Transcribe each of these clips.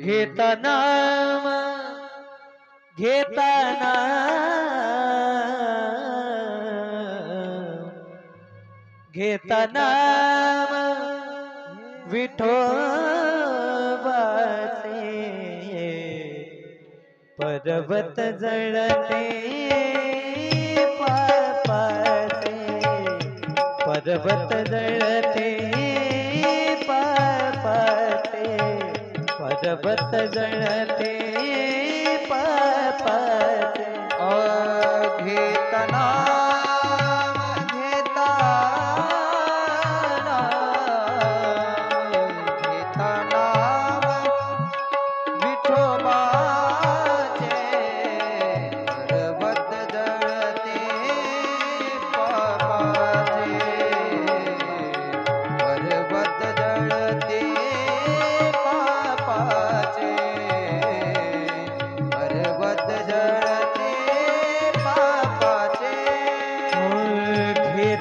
घेता नाम घेता नाम घेता नाम विठोबाचे पर्वत जळते पर्वत जळते जगत जळते पपते घेतना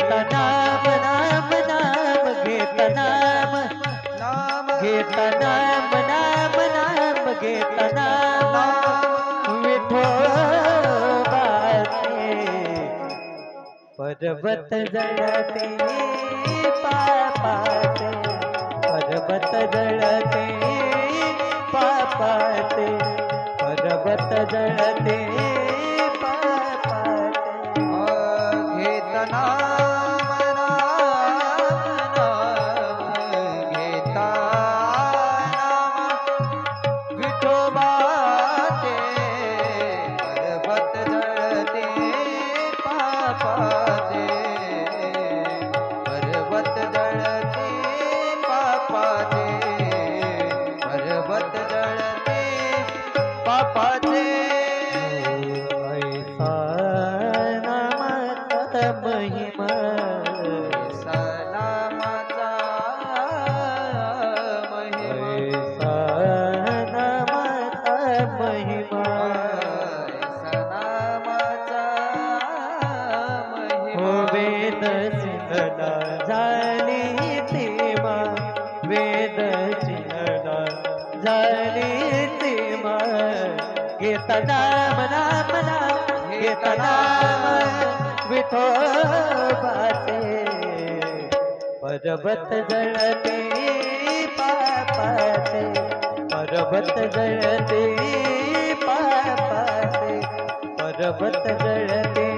घेत नाम नाम नाम घेत नाम नाम घेत नाम नाम नाम घेत नाम विठोबाचे पर्वत जळते पापाचे पर्वत जळते पापाचे पर्वत जळते पापाचे घेत नाम नामाचा महिमा. सलामाचा महिमा. ऐसा नामाचा महिमा. सलामाचा महिमा. वेद सिंहला झाली तेमा वेद सिंहला झाली तेमा घेत नाम नाम नाम घेत नाम विठोबाचे पर्वत जळते पापाचे. पर्वत जळते पापाचे. पर्वत जळते